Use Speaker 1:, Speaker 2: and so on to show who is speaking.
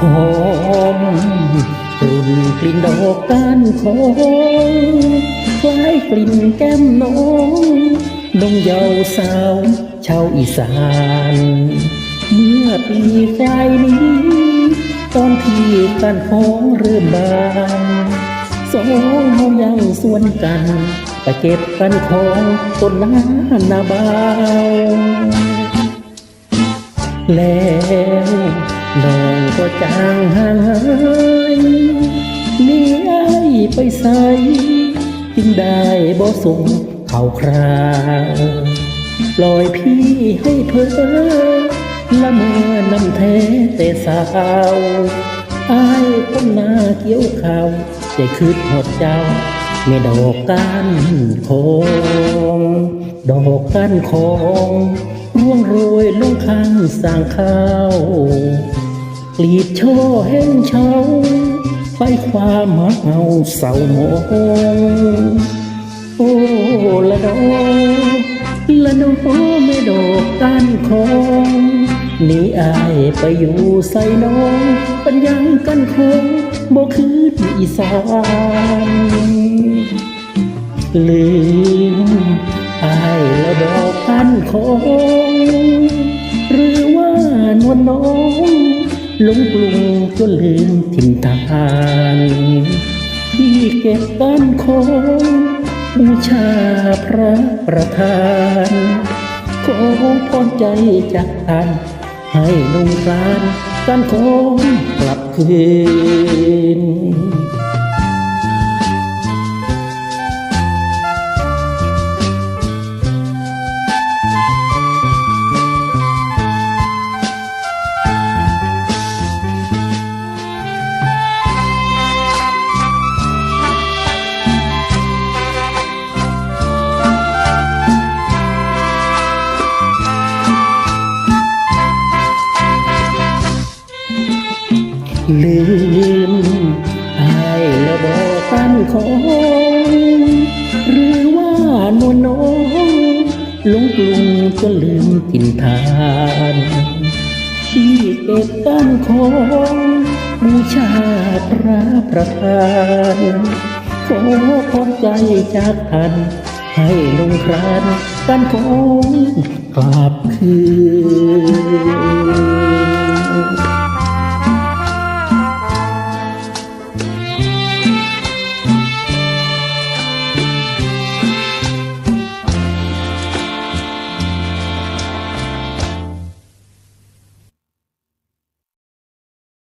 Speaker 1: 哦。 กลิ่นดอกก้านของคล้ายกลิ่นแก้มน้องนงเยาว์สาวชาวอีสาน เมื่อปีกายนี้ ตอนที่กันของเริ่มบานสองเฮายังสวนกันไปเก็บกันของต้นน้าหนาบาวแล้วน้องก็จางหาย นี่ไอ้ายไปใส่จึงได้บ่ส่งเข่าคราวปล่อยพี่ให้เพ้อละเมอนำแท้แต่สาวอายคนหน้าเกี่ยวข่าวใจคืดหดเจ้าแม่ดอกก้านของดอกก้านของร่วงโรยลงข้างสางข้าวกลีดช่อแห้งเฉา ไฟความหาเมาเศร้าหมอโอ้ละดอละดอไม่ดอกกันของนี่อายไปอยู่ใส่น้องปัญญังกันคงบ่คืออีสานลืม ลงกลุ่มจนลืมถิ่นฐานที่เก็บบ้านของบูชาพระประธานขอพรใจจากท่านให้ลุงกลานกันของกลับคืน ลืมอายแล้วบอกันของหรือว่านวลน้องหลงกลุ่มจนลืมถิ่นฐานที่เก็บกันของบูชาพระประธานขอพรใจจากท่านให้ลงครานกันของกลับคืน